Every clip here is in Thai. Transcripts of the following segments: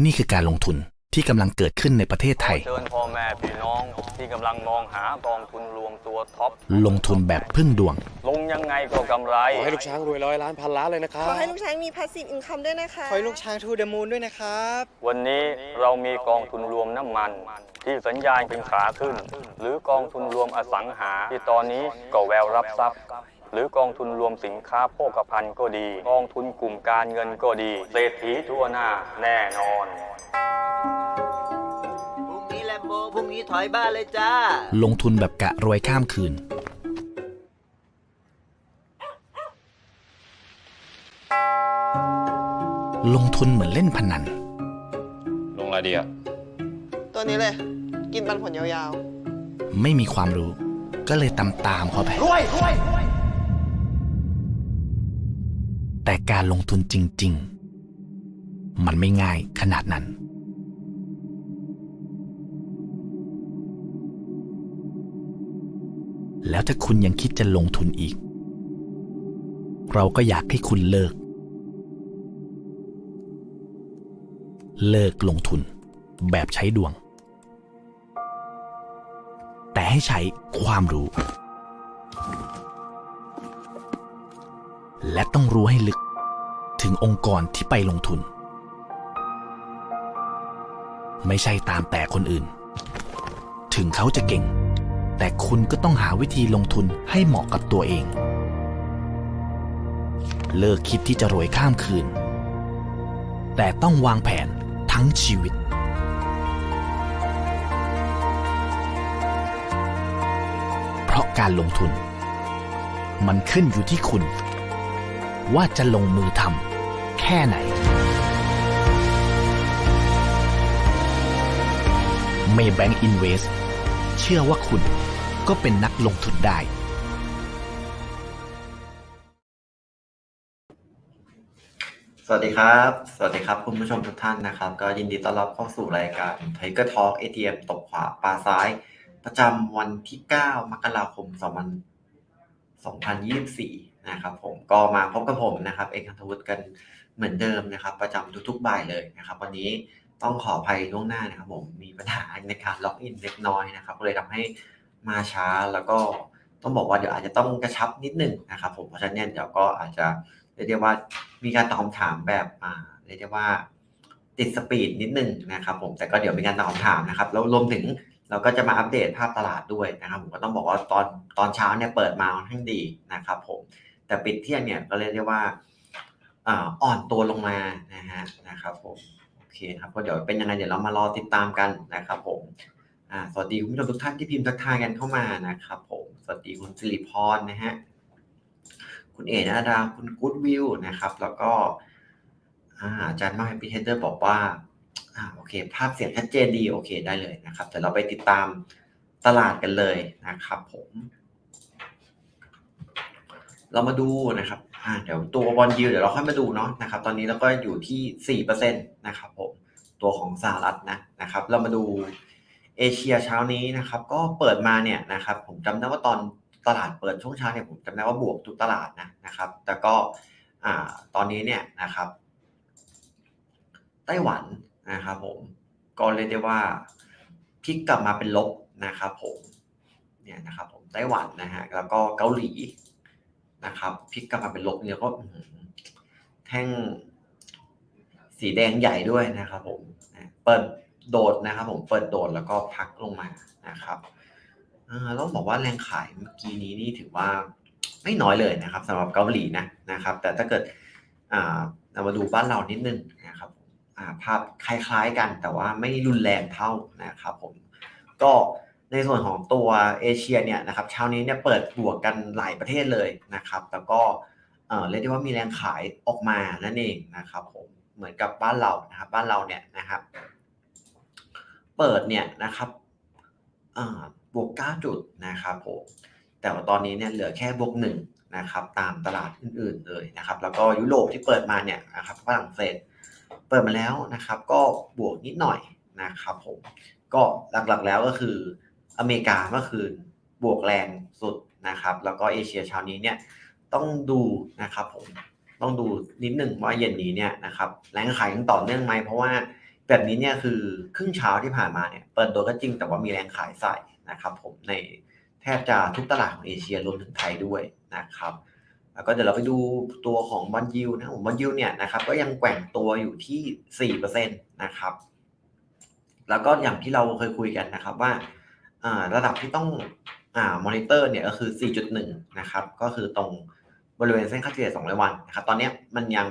นี่คือการลงทุนที่กำลังเกิดขึ้นในประเทศไทย เชิญพ่อแม่พี่น้องที่กำลังมองหากองทุนรวมตัวท็อป ลงทุนแบบพึ่งดวง ลงยังไงก็กำไร ขอให้ลูกช้างรวยร้อยล้านพันล้านเลยนะครับ ขอให้ลูกช้างมี passive income ด้วยนะคะ ขอให้ลูกช้างทูเดอะมูนด้วยนะครับ วันนี้เรามีกองทุนรวมน้ำมัน ที่สัญญาณเป็นขาขึ้น หรือกองทุนรวมอสังหาที่ตอนนี้ก็แววรับทรัพย์ หรือกองทุนรวมสินค้าโภคภัณฑ์ก็ดี กองทุนกลุ่มการเงินก็ดี เศรษฐีทั่วหน้าแน่นอน พรุ่งนี้แลมโบพรุ่งนี้ถอยบ้านเลยจ้า ลงทุนแบบกะรวยข้ามคืน ลงทุนเหมือนเล่นพนัน ลงอะไรดีอะตัวนี้เลย กินปันผลยาวไม่มีความรู้ ก็เลยตามตามๆเขาไป แต่การลงทุนจริง ๆ มันไม่ง่ายขนาดนั้น แล้วถ้าคุณยังคิดจะลงทุนอีก เราก็อยากให้คุณเลิก เลิกลงทุนแบบใช้ดวง แต่ให้ใช้ความรู้ และต้องรู้ให้ลึก ถึงองค์กรที่ไปลงทุน ไม่ใช่ตามแต่คนอื่น ถึงเขาจะเก่ง แต่คุณก็ต้องหาวิธีลงทุนให้เหมาะกับตัวเอง เลิกคิดที่จะรวยข้ามคืน แต่ต้องวางแผนทั้งชีวิตเพราะการลงทุน มันขึ้นอยู่ที่คุณ ว่าจะลงมือทำแค่ไหนเมย์แบงก์อินเวสเชื่อว่าคุณก็เป็นนักลงทุนได้ สวัสดีครับ สวัสดีครับคุณผู้ชมทุกท่านนะครับ ก็ยินดีต้อนรับเข้าสู่รายการ Tiger Talk ATM ตบขวาปลาซ้าย ประจำวันที่ 9 มกราคม2 2024 นะครับผมก็มาพบกับผมนะครับเอกธวุฒิกันเหมือนเดิมนะครับ ประจำทุกๆบ่ายเลยนะครับ วันนี้ต้องขออภัยล่วงหน้านะครับผมมีปัญหาในการล็อกอินเล็กน้อยนะครับก็เลยทำให้มาช้าแล้วก็ต้องบอกว่าเดี๋ยวอาจจะต้องกระชับนิดนึงนะครับ ผมเพราะฉะนั้นเนี่ยเดี๋ยวก็อาจจะเรียกได้ว่ามีการตอบคำถามแบบอ่าเรียกได้ว่าติดสปีดนิดนึงนะครับ ผมแต่ก็เดี๋ยวมีการตอบคำถามนะครับแล้วรวมถึงเราก็จะมาอัปเดตภาพตลาดด้วยนะครับ ผมก็ต้องบอกว่าตอนตอนเช้าเนี่ยเปิดมาค่อนข้างดีนะครับ ผม แต่ปิดเที่ยงเนี่ยก็เรียกได้ว่าอ่อนตัวลงมานะฮะนะครับผมโอเคครับก็เดี๋ยวเป็นยังไงเดี๋ยวเรามารอติดตามกันนะครับผมสวัสดีคุณผู้ชมทุกท่านที่พิมพ์ทักทายกันเข้ามานะครับผมสวัสดีคุณสิริพรนะฮะคุณเอ๋นาดาคุณกู๊ดวิวนะครับ แล้วก็อาจารย์มาแฮปปี้เทเดอร์บอกว่าอ่าโอเค ภาพเสียงชัดเจนดีโอเคได้เลยนะครับเดี๋ยวเราไปติดตามตลาดกันเลยนะครับผม เรามาดูนะครับอ่าเดี๋ยวตัวบอลยิวเดี๋ยวเราค่อยมาดูเนาะนะครับ ตอนนี้เราก็อยู่ที่4%นตนะครับผมตัวของสหรัฐนะนะครับ เรามาดูเอเชียเช้านี้นะครับ ก็เปิดมาเนี่ยนะครับ ผมจำได้ว่าตอนตลาดเปิดช่วงเช้าเนี่ยผมจำได้ว่าบวกทุกตลาดนะนะครับ แต่ก็อ่าตอนนี้เนี่ยนะครับ ไต้หวันนะครับ ผมก็เรียกได้ว่าพลิกกลับมาเป็นลบนะครับ ผมเนี่ยนะครับ ผมไต้หวันนะฮะแล้วก็เกาหลี นะครับพลิกกลับมาเป็นลบเนี่ยก็แท่งสีแดงใหญ่ด้วยนะครับ ผมเปิดโดดนะครับ ผมเปิดโดดแล้วก็พักลงมานะครับต้องบอกว่าแรงขายเมื่อกี้นี้นี่ถือว่าไม่น้อยเลยนะครับสำหรับเกาหลีนะนะครับ แต่ถ้าเกิดเรามาดูบ้านเรานิดนึงนะครับภาพคล้ายๆกันแต่ว่าไม่รุนแรงเท่านะครับ ผมก็ ในส่วนของตัวเอเชียเนี่ยนะครับเช้านี้เนี่ยเปิดบวกกันหลายประเทศเลยนะครับแล้วก็เรียกได้ว่ามีแรงขายออกมานั่นเองนะครับผมเหมือนกับบ้านเรานะครับบ้านเราเนี่ยนะครับ เปิดเนี่ยนะครับบวก 9 จุดนะครับผมแต่ว่าตอนนี้เนี่ยเหลือแค่บวก1นะครับตามตลาดอื่นๆเลยนะครับ แล้วก็ยุโรปที่เปิดมาเนี่ยนะครับฝรั่งเศสเปิดมาแล้วนะครับ ก็บวกนิดหน่อยนะครับผมก็หลักๆแล้วก็คือ อเมริกาเมื่อคืนบวกแรงสุดนะครับ แล้วก็เอเชียเช้านี้เนี่ยต้องดูนะครับผมต้องดูนิดหนึ่งว่าเย็นนี้เนี่ยนะครับแรงขายยังต่อเนื่องไหมเพราะว่าแบบนี้เนี่ยคือครึ่งเช้าที่ผ่านมาเนี่ยเปิดตัวก็จริงแต่ว่ามีแรงขายใส่นะครับผมในแทบจะทุกตลาดของเอเชียรวมถึงไทยด้วยนะครับแล้วก็เดี๋ยวเราไปดูตัวของบอลยูนะครับอลยูเนี่ยนะครับก็ยังแกว่งตัวอยู่ที่4%นะครับ แล้วก็อย่างที่เราเคยคุยกันนะครับว่า ระดับที่ต้องอมอนิเตอร์เนี่ยก็คือ 4.1 นะครับ ก็คือตรงบริเวณเส้นค่าเฉลี่ย200วันนะครับ ตอนนี้มันยัง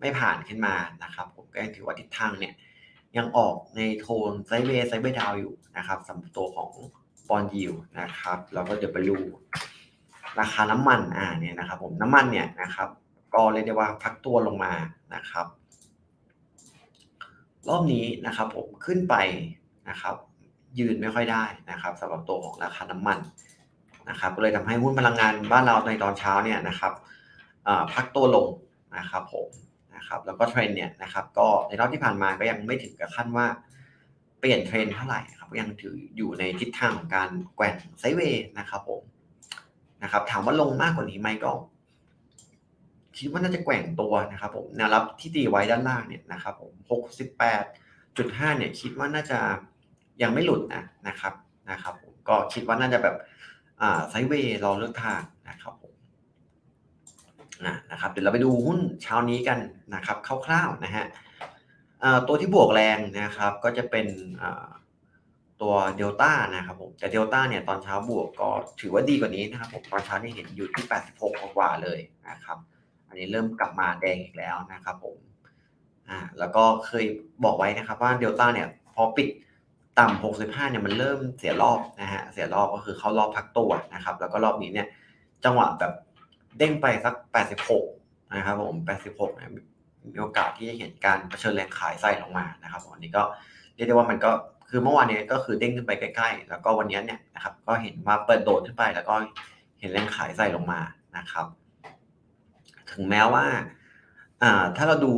ไม่ผ่านขึ้นมานะครับ ผมก็ยังถือว่าทิศทางเนี่ยยังออกในโทนไซด์เวย์ไซด์เวย์ดาวอยู่นะครับสำหรับตัวของบอลยูนะครับ แล้วก็เดี๋ยวไปดูราคาน้ำมันอ่าเนี่ยนะครับ ผมน้ำมันเนี่ยนะครับ ก็เรียกได้ว่าพักตัวลงมานะครับ รอบนี้นะครับ ผมขึ้นไปนะครับ ยืนไม่ค่อยได้นะครับสำหรับตัวของราคาน้ำมันนะครับก็เลยทำให้หุ้นพลังงานบ้านเราในตอนเช้าเนี่ยนะครับพักตัวลงนะครับผมนะครับแล้วก็เทรนด์เนี่ยนะครับก็ในรอบที่ผ่านมาก็ยังไม่ถึงกับขั้นว่าเปลี่ยนเทรนด์เท่าไหร่ครับยังถืออยู่ในทิศทางของการแกว่งไซเวย์นะครับผมนะครับถามว่าลงมากกว่านี้ไหมก็คิดว่าน่าจะแกว่งตัวนะครับผมแนวรับที่ตีไว้ด้านล่างเนี่ยนะครับผม68.5เนี่ยคิดว่าน่าจะ ยังไม่หลุดนะนะครับนะครับก็คิดว่าน่าจะแบบอ่าไซเวย์รอเลือกทางนะครับผมนะนะครับเดี๋ยวเราไปดูหุ้นเช้านี้กันนะครับคร่าวๆนะฮะตัวที่บวกแรงนะครับก็จะเป็นตัวเดลต้านะครับผมแต่เดลต้าเนี่ยตอนเช้าบวกก็ถือว่าดีกว่านี้นะครับผมตอนเช้านี่เห็นอยู่ที่ 86 กว่าเลยนะครับ อันนี้เริ่มกลับมาแดงอีกแล้วนะครับผมอ่าแล้วก็เคยบอกไว้นะครับว่าเดลต้าเนี่ยพอปิด ต่ำ65เนี่ยมันเริ่มเสียรอบนะฮะเสียรอบก็คือเข้ารอบพักตัวนะครับ แล้วก็รอบนี้เนี่ยจังหวะแบบเด้งไปสัก 86 นะครับผม 86เนี่ยมีโอกาสที่จะเห็นการเผชิญแรงขายใส่ลงมานะครับผมอันนี้ก็เรียกได้ว่ามันก็คือเมื่อวานนี้ก็คือเด้งขึ้นไปใกล้ๆ แล้วก็วันนี้เนี่ยนะครับก็เห็นว่าเปิดโดดขึ้นไปแล้วก็เห็นแรงขายใส่ลงมานะครับ ถึงแม้ว่าอ่าถ้าเราดู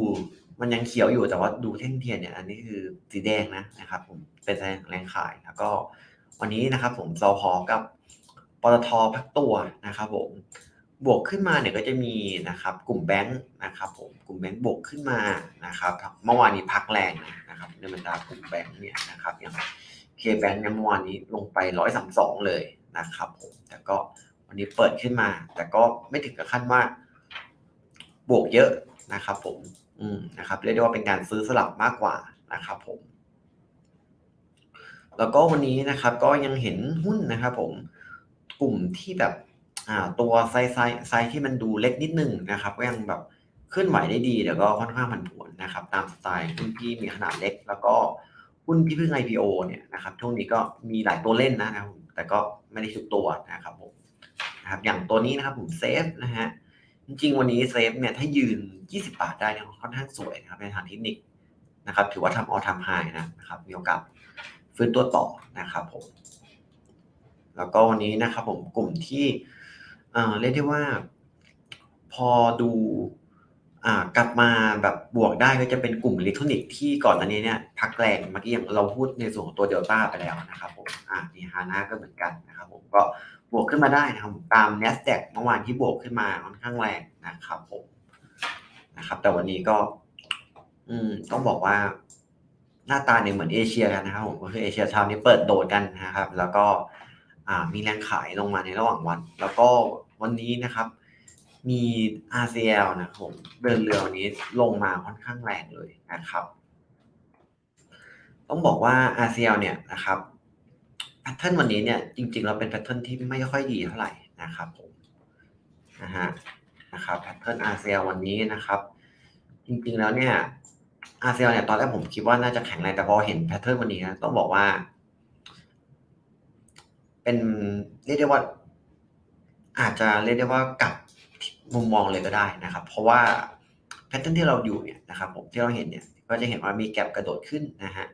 มันยังเขียวอยู่แต่ว่าดูเท่งเทียนเนี่ยอันนี้คือสีแดงนะนะครับ ผมเป็นแรงแรงขายแล้วก็วันนี้นะครับ ผมซอพอกับปตทพักตัวนะครับ ผมบวกขึ้นมาเนี่ยก็จะมีนะครับ กลุ่มแบงค์นะครับ ผมกลุ่มแบงค์บวกขึ้นมานะครับเมื่อวานนี้พักแรงนะครับในบรรดากลุ่มแบงค์เนี่ยนะครับอย่างเคแบงค์เนี่ยเมื่อวานนี้ลงไปร้อยสามสองเลยนะครับ ผมแต่ก็วันนี้เปิดขึ้นมา แต่ก็ไม่ถึงกับขั้นว่าบวกเยอะนะครับ ผม อืมนะครับเรียกได้ว่าเป็นการซื้อสลับมากกว่านะครับผม แล้วก็วันนี้นะครับก็ยังเห็นหุ้นนะครับผมกลุ่มที่แบบอ่าตัวไซส์ไซส์ไซที่มันดูเล็กนิดนึงนะครับ ก็ยังแบบเคลื่อนไหวได้ดีแต่ก็ค่อนข้างผันผวนนะครับ ตามสไตล์หุ้นที่มีขนาดเล็ก แล้วก็หุ้นที่เพิ่ง IPO เนี่ยนะครับช่วงนี้ก็มีหลายตัวเล่นนะครับผมแต่ก็ไม่ได้ทุกตัวนะครับผมนะครับอย่างตัวนี้นะครับผมเซฟนะฮะ จริงๆ วันนี้เซฟเนี่ยถ้ายืน 20 บาทได้เนี่ยค่อนข้างสวยนะครับในทางเทคนิคนะครับ ถือว่าทำออทำไฮนะครับมีโอกาสฟื้นตัวต่อนะครับผมแล้วก็วันนี้นะครับผมกลุ่มที่เอ่อเรียกได้ว่าพอดูอ่ากลับมาแบบบวกได้ก็จะเป็นกลุ่มอิเล็กทรอนิกส์ที่ก่อนอันนี้เนี่ยพักแรงเมื่อกี้อย่างเราพูดในส่วนของตัวเดลต้าไปแล้วนะครับผมอ่านี่ฮาน่าก็เหมือนกันนะครับผมก็ บวกขึ้นมาได้นะครับตาม N a s d a q เมื่อวานที่บวกขึ้นมาค่อนข้างแรงนะครับผมนะครับ แต่วันนี้ก็ อืมต้องบอกว่าหน้าตาเนี่ยเหมือนเอเชียกันนะครับผมก็คือเอเชียเช้านี้เปิดโดดกันนะครับ แล้วก็อ่ามีแรงขายลงมาในระหว่างวัน แล้วก็วันนี้นะครับ มี RCL นะครับผมเดินเรือวันนี้ลงมาค่อนข้างแรงเลยนะครับ ต้องบอกว่า RCL เนี่ยนะครับ แพทเทิร์นวันนี้เนี่ยจริงๆเราเป็นแพทเทิร์นที่ไม่ค่อยดีเท่าไหร่นะครับผมนะฮะนะครับแพทเทิร์น RCL วันนี้นะครับ จริงๆแล้วเนี่ย RCL เนี่ยตอนแรกผมคิดว่าน่าจะแข็งแรงแต่พอเห็นแพทเทิร์นวันนี้นะต้องบอกว่า เป็นเรียกได้ว่า อาจจะเรียกได้ว่ากลับมุมมองเลยก็ได้นะครับ เพราะว่าแพทเทิร์นที่เราอยู่เนี่ยนะครับ ผมที่เราเห็นเนี่ย ก็จะเห็นว่ามีแกลบกระโดดขึ้นนะฮะ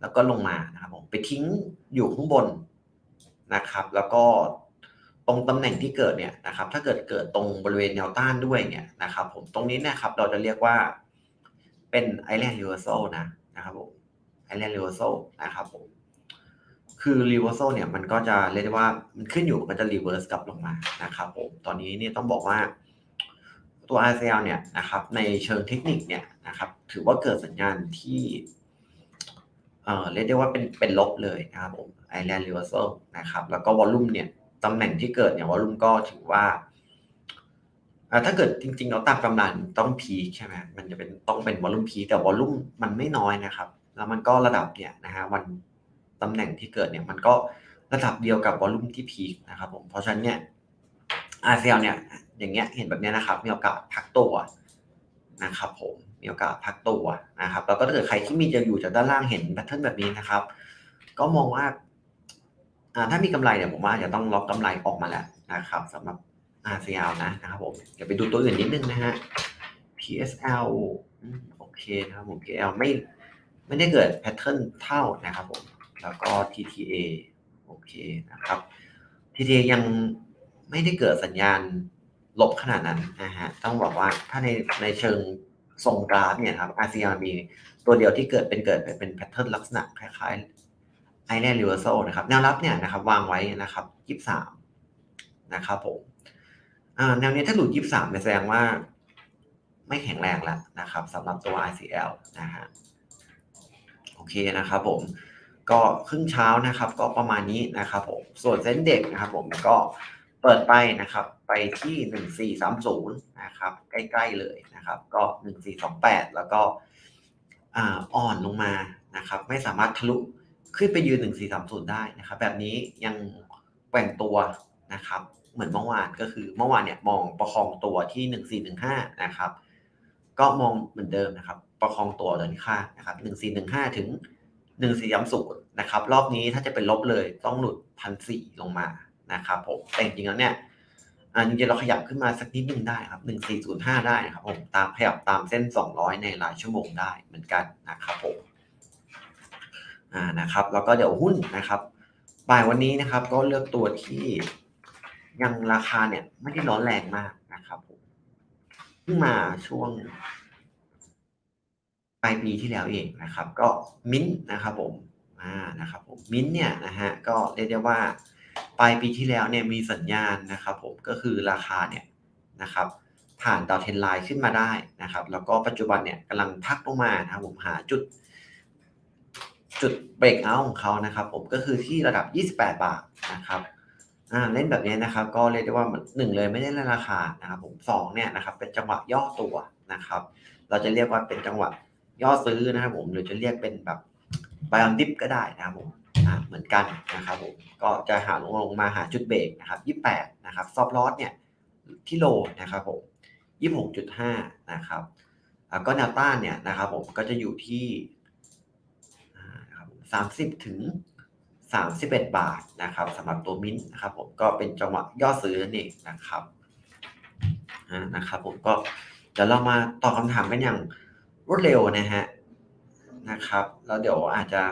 แล้วก็ลงมานะครับผมไปทิ้งอยู่ข้างบนนะครับ แล้วก็ตรงตำแหน่งที่เกิดเนี่ยนะครับ ถ้าเกิดเกิดตรงบริเวณแนวต้านด้วยเนี่ยนะครับ ผมตรงนี้เนะครับเราจะเรียกว่าเป็นไอแลนด์รีเวอร์โซนะนะครับผมไอแลนด์รีเวอร์โซนะครับผมคือรีเวอร์โซเนี่ยมันก็จะเรียกได้ว่ามันขึ้นอยู่มันจะรีเวิร์สกลับลงมานะครับผมตอนนี้เนี่ยต้องบอกว่าตัว RCL เนี่ยนะครับในเชิงเทคนิคเนี่ยนะครับถือว่าเกิดสัญญาณที่ เอ่อเรียกได้ว่าเป็นเป็นลบเลยนะครับผม Island Reversal นะครับแล้วก็วอลลุ่มเนี่ยตำแหน่งที่เกิดเนี่ยวอลลุ่มก็ถือว่าถ้าเกิดจริงๆเราตามกำลังต้องพีคใช่ไหมมันจะเป็นต้องเป็นวอลลุ่มพีแต่วอลลุ่มมันไม่น้อยนะครับ แล้วมันก็ระดับเนี่ยนะฮะวันตำแหน่งที่เกิดเนี่ยมันก็ระดับเดียวกับวอลลุ่มที่พีคนะครับผมเพราะฉะนั้นเนี่ย RCL เนี่ยอย่างเงี้ยเห็นแบบเนี้ยนะครับมีโอกาสพักตัวนะครับผม มีโอกาสพักตัวนะครับ แล้วก็ถ้าเกิดใครที่มีจะอยู่จากด้านล่างเห็นแพทเทิร์นแบบนี้นะครับ ก็มองว่าถ้ามีกำไรเนี่ยผมว่าอาจจะต้องล็อกกำไรออกมาแล้วนะครับสำหรับ RCL นะนะครับผมเดี๋ยวไปดูตัวอื่นนิดนึงนะฮะ PSL อืมโอเคนะครับผม PSL ไม่ไม่ได้เกิดแพทเทิร์นเท่านะครับผมแล้วก็ TTA โอเคนะครับ TTA ยังไม่ได้เกิดสัญญาณลบขนาดนั้นนะฮะต้องบอกว่าถ้าในในเชิง ทรงกราฟเนี่ยครับ RCL มีตัวเดียวที่เกิดเป็นเกิดเป็นแพทเทิร์นลักษณะคล้ายๆ Island Reversal นะครับแนวรับเนี่ยนะครับวางไว้นะครับ23นะครับผมแนวนี้ถ้าหลุด23เนี่ยแสดงว่าไม่แข็งแรงแล้วนะครับสำหรับตัว ICL นะฮะโอเคนะครับผมก็ครึ่งเช้านะครับ ก็ประมาณนี้นะครับผมส่วนเส้นเด็กนะครับผมก็ เปิดไปนะครับ ไปที่หนึ่งสี่สามศูนะครับ ใกล้ ๆ เลยนะครับ ก็หนึ่งสี่สองแล้วก็อ่อนลงมานะครับ ไม่สามารถทะลุขึ้นไปยืนหนึ่งสี่สามศูนย์ได้นะครับ แบบนี้ยังแกว่งตัวนะครับ เหมือนเมื่อวานก็คือเมื่อวานเนี่ยมองประคองตัวที่หนึ่งสี่หนึ่งห้านะครับ ก็มองเหมือนเดิมนะครับ ประคองตัวเดินข้างนะครับหนึ่งสี่หนึ่งห้าถึงหนึ่งสี่ย้ำศูนะครับ รอบนี้ถ้าจะเป็นลบเลยต้องหลุดพันสี่ลงมา นะครับผมแต่จริงๆแล้วเนี่ยอันนี้เราขยับขึ้นมาสักนิดนึงได้ครับหนึ่งสี่ศูนย์ห้าได้นะครับผมตามขยับตามเส้นสองร้อยในรายชั่วโมงได้เหมือนกันนะครับผมอ่านะครับ แล้วก็เดี๋ยวหุ้นนะครับบ่ายวันนี้นะครับ ก็เลือกตัวที่ยังราคาเนี่ยไม่ได้ร้อนแรงมากนะครับผมเพิ่งมาช่วงปลายปีที่แล้วเองนะครับ ก็มิ้นท์นะครับผมอ่านะครับผมมิ้นท์เนี่ยนะฮะก็เรียกได้ว่า ปลายปีที่แล้วเนี่ยมีสัญญาณนะครับผมก็คือราคาเนี่ยนะครับผ่านดาวเทนไลน์ขึ้นมาได้นะครับ แล้วก็ปัจจุบันเนี่ยกำลังพักลงมานะครับผมหาจุด จุดเบรกเอาของเขานะครับ ผมก็คือที่ระดับ 28 บาทนะครับอ่าเล่นแบบนี้นะครับ ก็เรียกได้ว่าหนึ่งเลยไม่ได้เล่นราคานะครับ ผมสองเนี่ยนะครับ เป็นจังหวะย่อตัวนะครับ เราจะเรียกว่าเป็นจังหวะย่อซื้อนะครับ ผมหรือจะเรียกเป็นแบบบายอนดิฟก็ได้นะครับผม เหมือนกันนะครับผมก็จะหาลงลงมาหาจุดเบรกนะครับ 28 นะครับซอฟลอสเนี่ยที่โลนะครับผม 26.5 นะครับแล้วก็แนวต้านเนี่ยนะครับผมก็จะอยู่ที่อ่านะครับ30 ถึง 31 บาทนะครับสำหรับตัวมิ้นท์นะครับผมก็เป็นจังหวะย่อซื้อนั่นเองนะครับนะครับผมก็เดี๋ยวเรามาตอบคำถามกันอย่างรวดเร็วนะฮะนะครับ แล้วเดี๋ยวอาจจะ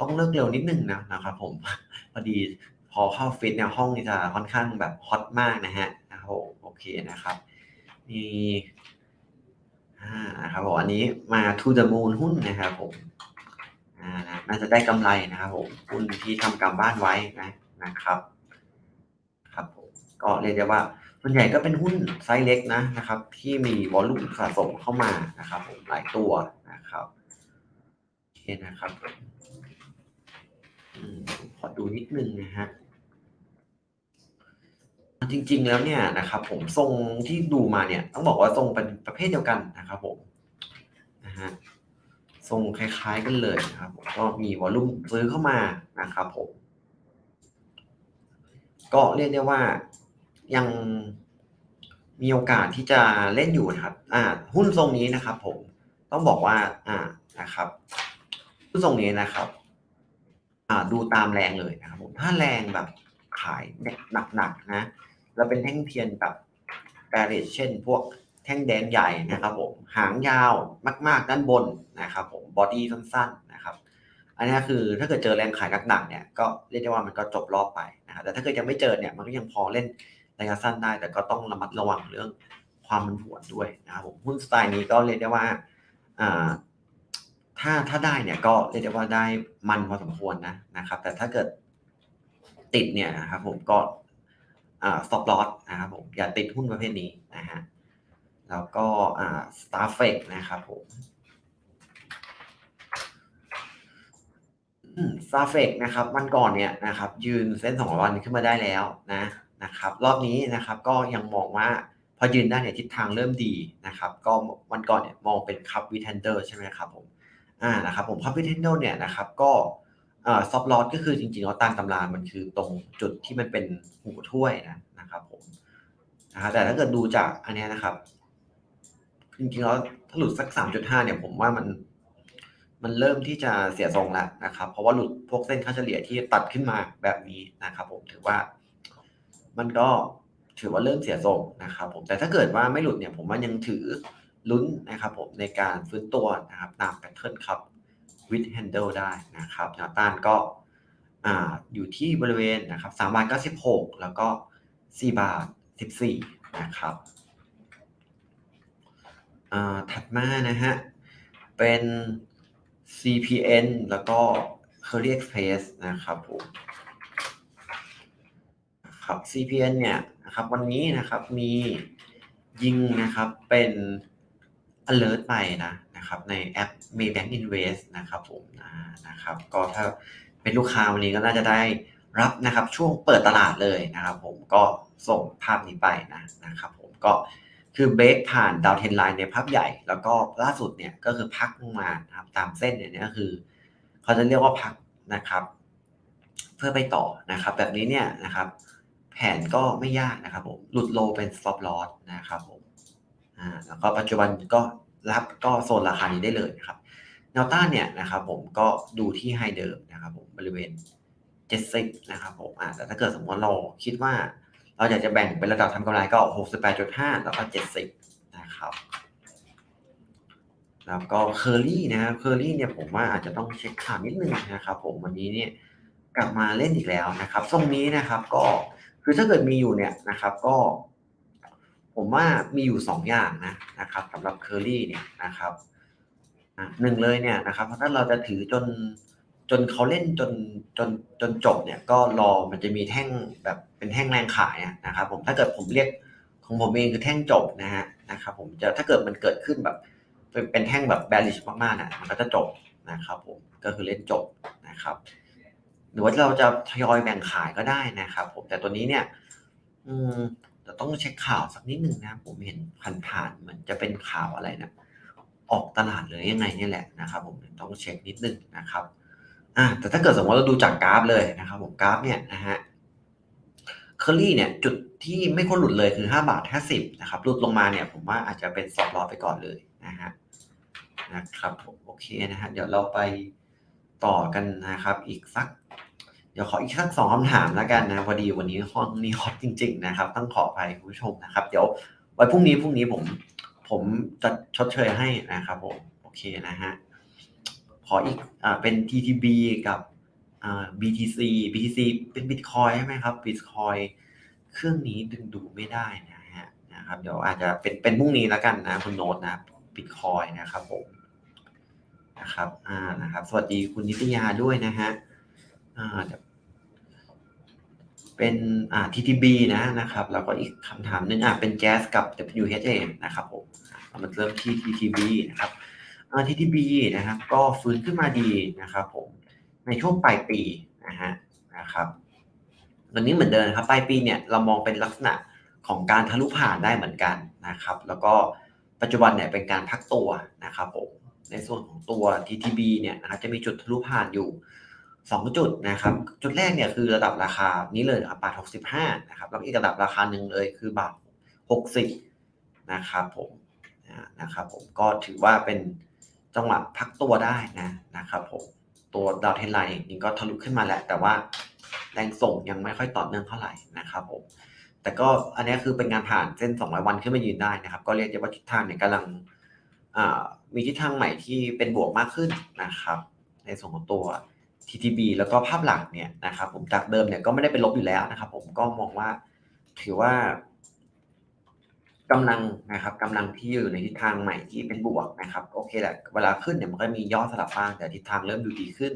ต้องเลิกเร็วนิดนึงนะนะครับผมพอดีพอเข้าฟิตเนี่ยห้องนี่จะค่อนข้างแบบฮอตมากนะฮะนะครับผมโอเคนะครับมีอ่านะครับผมอันนี้มา to the moon หุ้นนะครับผมอ่านะน่าจะได้กำไรนะครับผมหุ้นที่ทำการบ้านไว้นะนะครับครับผมก็เรียกได้ว่าส่วนใหญ่ก็เป็นหุ้นไซส์เล็กนะนะครับ ที่มีวอลลุ่มสะสมเข้ามานะครับผมหลายตัวนะครับโอเคนะครับผม ขอดูนิดนึงนะฮะจริง ๆ แล้วเนี่ยนะครับ ผมทรงที่ดูมาเนี่ย ต้องบอกว่าทรงเป็นประเภทเดียวกันนะครับผมนะฮะทรงคล้ายๆ กันเลยนะครับผมก็มีวอลลุ่มซื้อเข้ามานะครับผมก็เรียกได้ว่ายังมีโอกาสที่จะเล่นอยู่นะครับ อ่า หุ้นทรงนี้นะครับ ผมต้องบอกว่า อ่านะครับหุ้นทรงนี้นะครับ ดูตามแรงเลยนะครับผมถ้าแรงแบบขายหนักๆนะ แล้วเป็นแท่งเทียนแบบแปรเช่น พวกแท่งแดงใหญ่นะครับผมหางยาวมาก ๆ ด้านบนนะครับผมบอดี้สั้นๆนะครับ อันนี้คือถ้าเกิดเจอแรงขายหนักๆเนี่ยก็เรียกได้ว่ามันก็จบรอบไปนะครับแต่ถ้าเกิดยังไม่เจอเนี่ยมันก็ยังพอเล่นระยะสั้นได้ แต่ก็ต้องระมัดระวังเรื่องความมันผวนด้วยนะครับผมหุ้นสไตล์นี้ก็เรียกได้ว่า ถ้าถ้าได้เนี่ยก็เรียกได้ว่าได้มันพอสมควรนะนะครับ แต่ถ้าเกิดติดเนี่ยนะครับผมก็อ่า stop loss นะครับผมอย่าติดหุ้นประเภทนี้นะฮะแล้วก็อ่า star f e c นะครับผมซาเฟกนะครับวันก่อนเนี่ยนะครับ ยืนเส้นสองวันขึ้นมาได้แล้วนะนะครับ รอบนี้นะครับก็ยังมองว่าพอยืนได้เนี่ยทิศทางเริ่มดีนะครับ ก็วันก่อนเนี่ยมองเป็นคัพวิเทนเดอร์ใช่ไหมครับผม อ่านะครับผมคัพวิเทนเดอร์เนี่ยนะครับก็อ่าซอฟต์ลอสก็คือจริงๆแล้วตามตำรามันคือตรงจุดที่มันเป็นหูถ้วยนะนะครับผมนะครับแต่ถ้าเกิดดูจากอันนี้นะครับ จริงๆแล้วถ้าหลุดสักสามจุดห้าเนี่ยผมว่ามันมันเริ่มที่จะเสียทรงแล้วนะครับ เพราะว่าหลุดพวกเส้นค่าเฉลี่ยที่ตัดขึ้นมาแบบนี้นะครับผมถือว่ามันก็ถือว่าเริ่มเสียทรงนะครับผมแต่ถ้าเกิดว่าไม่หลุดเนี่ยผมว่ายังถือ ลุ้นนะครับผมในการฟื้นตัวนะครับตามแพทเทิร์นครับวิดแฮนเดิลได้นะครับแนวต้านก็ออยู่ที่บริเวณนะครับสามบาทเก้าสิบหกแล้วก็สี่บาทสิบสี่นะครับถัดมานะฮะ เป็น CPN แล้วก็ Curry Express นะครับผมครับ CPN เนี่ยนะครับวันนี้นะครับมียิงนะครับเป็น alert ไปนะนะครับในแอป Maybank Invest นะครับผมนะนะครับก็ถ้าเป็นลูกค้าวันนี้ก็น่าจะได้รับนะครับช่วงเปิดตลาดเลยนะครับผมก็ส่งภาพนี้ไปนะนะครับผมก็คือเบรกผ่านดาวเทนไลน์ในภาพใหญ่ แล้วก็ล่าสุดเนี่ยก็คือพักลงมานะครับตามเส้นเนี่ยก็คือ เขาจะเรียกว่าพักนะครับ เพื่อไปต่อนะครับ แบบนี้เนี่ยนะครับ แผนก็ไม่ยากนะครับผมหลุดโลเป็น stop loss นะครับผม แล้วก็ปัจจุบันก็รับก็โซนราคานี้ได้เลยนะครับแนวต้านเนี่ยนะครับผมก็ดูที่ไฮเดิมนะครับผมบริเวณ 70 นะครับผมอ่าแต่ถ้าเกิดสมมติเราคิดว่า เราอยากจะแบ่งเป็นระดับทำกำไรก็ 68.5 แล้วก็ 70 นะครับ แล้วก็เคอรี่นะครับเคอรี่เนี่ยผมว่าอาจจะต้องเช็คข่าวนิดนึงนะครับผมวันนี้เนี่ยกลับมาเล่นอีกแล้วนะครับทรงนี้นะครับก็คือถ้าเกิดมีอยู่เนี่ยนะครับ ก็ ผมว่ามีอยู่ 2 อย่างนะนะครับสำหรับเคอรี่เนี่ยนะครับหนึ่งเลยเนี่ยนะครับถ้าเราจะถือจนจนเขาเล่นจนจนจนจบเนี่ยก็รอมันจะมีแท่งแบบเป็นแท่งแรงขายนะครับผมถ้าเกิดผมเรียกของผมเองคือแท่งจบนะฮะนะครับผมจะถ้าเกิดมันเกิดขึ้นแบบเป็นเป็นแท่งแบบ bearish มากๆนะมันก็จะจบนะครับผมก็คือเล่นจบนะครับหรือว่าเราจะทยอยแบ่งขายก็ได้นะครับผมแต่ตัวนี้เนี่ยอืม แต่ต้องเช็คข่าวสักนิดหนึ่งนะผมเห็นผ่านๆเหมือนจะเป็นข่าวอะไรนะออกตลาดเลยยังไงนี่แหละนะครับ ผมต้องเช็คนิดนึงนะครับอ่าแต่ถ้าเกิดสมมติเราดูจากกราฟเลยนะครับผมกราฟเนี่ยนะฮะเคอรี่เนี่ยจุดที่ไม่ควรหลุดเลยคือ 5 บาท 50นะครับหลุดลงมาเนี่ย ผมว่าอาจจะเป็นสอบลอไปก่อนเลยนะฮะนะครับผมโอเคนะฮะเดี๋ยวเราไปต่อกันนะครับ อีกสัก เดี๋ยวขออีกสักสองคำถามแล้วกันนะพอดีวันนี้ห้องนี้ฮอตจริง ๆ นะครับ ต้องขออภัยคุณผู้ชมนะครับ เดี๋ยวไว้พรุ่งนี้พรุ่งนี้ผม ผมจะชดเชยให้นะครับผมโอเคนะฮะขออีกอ่าเป็น TTB กับอ่า BTC BTC เป็น Bitcoin ใช่ไหมครับ Bitcoin เครื่องนี้ดึงดูไม่ได้นะฮะนะครับเดี๋ยวอาจจะเป็นเป็นพรุ่งนี้แล้วกันนะคุณโน้ตนะ Bitcoin นะครับผมนะครับอ่านะครับ สวัสดีคุณนิตยาด้วยนะฮะอ่าเดี๋ยว เป็นอ่า TTB นะนะครับ แล้วก็อีกคำถามหนึงอ่าเป็น Jazz กับ WHA นะครับผมเรามาเริ่มที่ TTB นะครับอ่า TTB นะครับก็ฟื้นขึ้นมาดีนะครับผมในช่วงปลายปีนะฮะนะครับวันนี้เหมือนเดิมครับปลายปีเนี่ยเรามองเป็นลักษณะของการทะลุผ่านได้เหมือนกันนะครับ แล้วก็ปัจจุบันเนี่ยเป็นการพักตัวนะครับผมในส่วนของตัว TTB เนี่ยนะครับจะมีจุดทะลุผ่านอยู่ สองจุดนะครับ จุดแรกเนี่ยคือระดับราคานี้เลยนะครับบาทหกสิบห้านะครับแล้วอีกระดับราคาหนึ่งเลยคือบาทหกสิบนะครับผมนะครับผมก็ถือว่าเป็นจังหวะพักตัวได้นะนะครับผมตัวดาวเทนไลน์เองก็ทะลุขึ้นมาแล้วแต่ว่าแรงส่งยังไม่ค่อยต่อเนื่องเท่าไหร่นะครับผมแต่ก็อันนี้คือเป็นงานผ่านเส้น 200 วันขึ้นมายืนได้นะครับ ก็เรียกได้ว่าทิศทางเนี่ยกำลังมีทิศทางใหม่ที่เป็นบวกมากขึ้นนะครับ ในส่วนของตัว TTB แล้วก็ภาพหลักเนี่ยนะครับผมจากเดิมเนี่ยก็ไม่ได้เป็นลบอยู่แล้วนะครับ ผมก็มองว่าถือว่ากำลังนะครับกำลังที่อยู่ในทิศทางใหม่ที่เป็นบวกนะครับโอเคแหละเวลาขึ้นเนี่ยมันก็มีย่อสลับบ้างแต่ทิศทางเริ่มดูดีขึ้น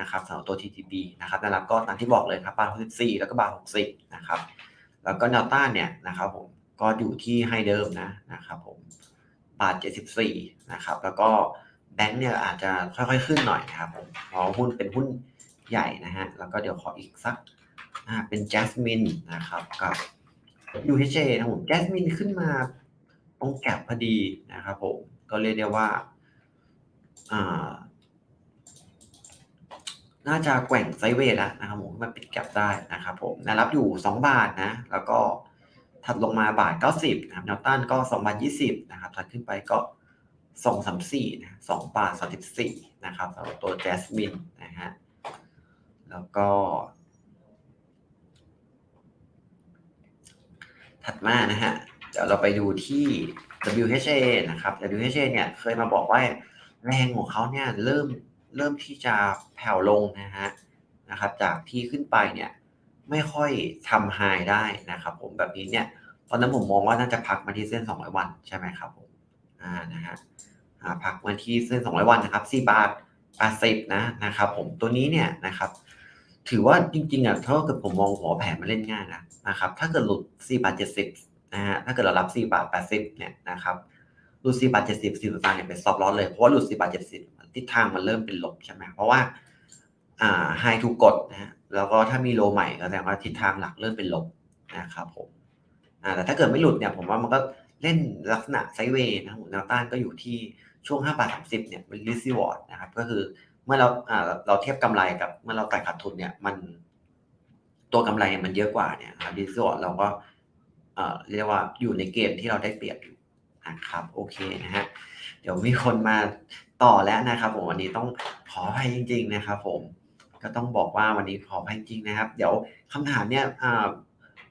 นะครับสำหรับตัว TTB นะครับแนวรับก็ตามที่บอกเลยครับบาท64แล้วก็บาท60นะครับ แล้วก็แนวต้านเนี่ยนะครับ ผมก็อยู่ที่ให้เดิมนะนะครับ ผมบาท74นะครับ แล้วก็ แบงค์เนี่ยอาจจะค่อยๆขึ้นหน่อยนะครับผมเพราะหุ้นเป็นหุ้นใหญ่นะฮะ แล้วก็เดี๋ยวขออีกสักอ่าเป็น Jasmine นะครับกับ UHA นะครับผม Jasmine ขึ้นมาตรงแก็บพอดีนะครับผม ก็เรียกได้ว่าน่าจะแกว่งไซเวย์แล้วนะครับผมมันปิดแก็บได้นะครับผมนวรับอยู่ 2 บาทนะ แล้วก็ถัดลงมาบาท 90นะครับแนวต้านก็2บาท20นะครับถัดขึ้นไปก็2 3 4นะ2บาท34นะครับสำหรับตัวแจสมินนะฮะแล้วก็ ถัดมานะฮะเดี๋ยวเราไปดูที่ WHA นะครับ WHA เนี่ยเคยมาบอกว่าแรงของเขาเนี่ยเริ่มเริ่มที่จะแผ่วลงนะฮะนะครับ จากที่ขึ้นไปเนี่ยไม่ค่อยทำไฮได้นะครับ ผมแบบนี้เนี่ย ตอนนั้นผมมองว่าน่าจะพักมาที่เส้น 200 วันใช่ไหมครับผม อ่านะฮะอ่าพักมาที่เส้น200วันนะครับ4บาท80นะนะครับ ผมตัวนี้เนี่ยนะครับ ถือว่าจริงๆอะถ้าเกิดผมมองหัวแผนมาเล่นง่ายนะนะครับ ถ้าเกิดหลุด4บาท70นะฮะถ้าเกิดเรารับ4บาท80เนี่ยนะครับหลุด4บาท70 40บาทเนี่ยเป็น stop loss เลยเพราะว่าหลุด4บาท70ทิศทางมันเริ่มเป็นลบใช่ไหมเพราะว่าอ่า high ถูกกดนะฮะแล้วก็ถ้ามีโลใหม่ก็แสดงว่าทิศทางหลักเริ่มเป็นลบนะครับผมอ่าแต่ถ้าเกิดไม่หลุดเนี่ยผมว่ามันก็ เล่นลักษณะไซเวย์นะครับแนวต้านก็อยู่ที่ช่วง5บาท30เนี่ยเป็น risk reward นะครับก็คือเมื่อเราอ่าเราเทียบกำไรกับเมื่อเราตัดขาดทุนเนี่ยมันตัวกำไรมันเยอะกว่าเนี่ยครับดิสอร์ทเราก็เอ่อเรียกว่าอยู่ในเกณฑ์ที่เราได้เปรียบอยู่นะครับโอเคนะฮะเดี๋ยวมีคนมาต่อแล้วนะครับผมวันนี้ต้องขออภัยจริง ๆ นะครับ ผมก็ต้องบอกว่าวันนี้ขออภัยจริงนะครับ เดี๋ยวคำถามเนี่ยอ่า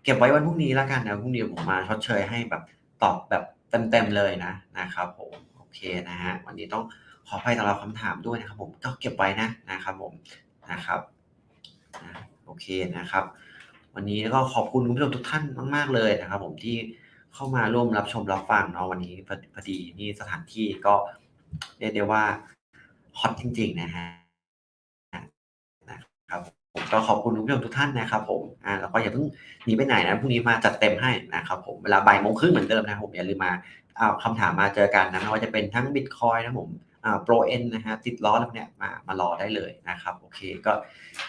เก็บไว้วันพรุ่งนี้แล้วกันนะพรุ่งนี้ผมมาชดเชยให้แบบ ตอบแบบเต็มๆเลยนะนะครับผมโอเคนะฮะวันนี้ต้องขออภัยสำหรับคำถามด้วยนะครับผมก็เก็บไว้นะนะครับผมนะครับโอเคนะครับ วันนี้ก็ขอบคุณคุณผู้ชมทุกท่านมาก ๆเลยนะครับ ผมที่เข้ามาร่วมรับชมรับฟังเนาะวันนี้พอดีนี่สถานที่ก็เรียกได้ว่าฮอตจริง ๆ นะฮะนะครับ ผมก็ขอบคุณคุณผู้ชมทุกท่านนะครับผมอ่าแล้วก็อย่าเพิ่งหนีไปไหนนะพรุ่งนี้มาจัดเต็มให้นะครับผมเวลาบ่ายโมงครึ่งเหมือนเดิมนะผมอย่าลืมมาเอาคำถามมาเจอกันนะไม่ว่าจะเป็นทั้งบิตคอยนะผมอ่าโปรเอ็นนะฮะติดล้อแล้วเนี่ยมามารอได้เลยนะครับโอเคก็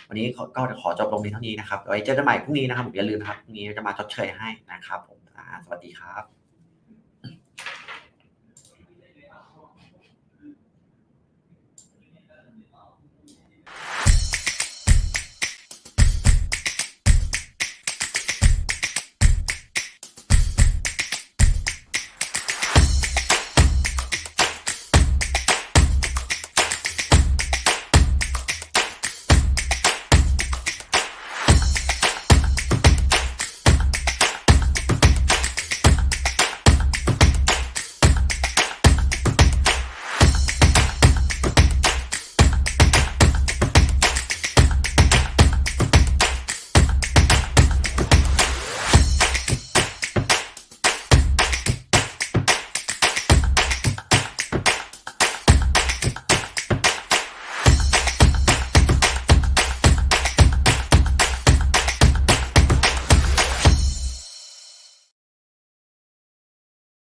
วันนี้ขอก็ขอจบลงเพียงเท่านี้นะครับไว้เจอกันใหม่พรุ่งนี้นะครับผมอย่าลืมนะครับพรุ่งนี้จะมาชดเชยให้นะครับผมสวัสดีครับ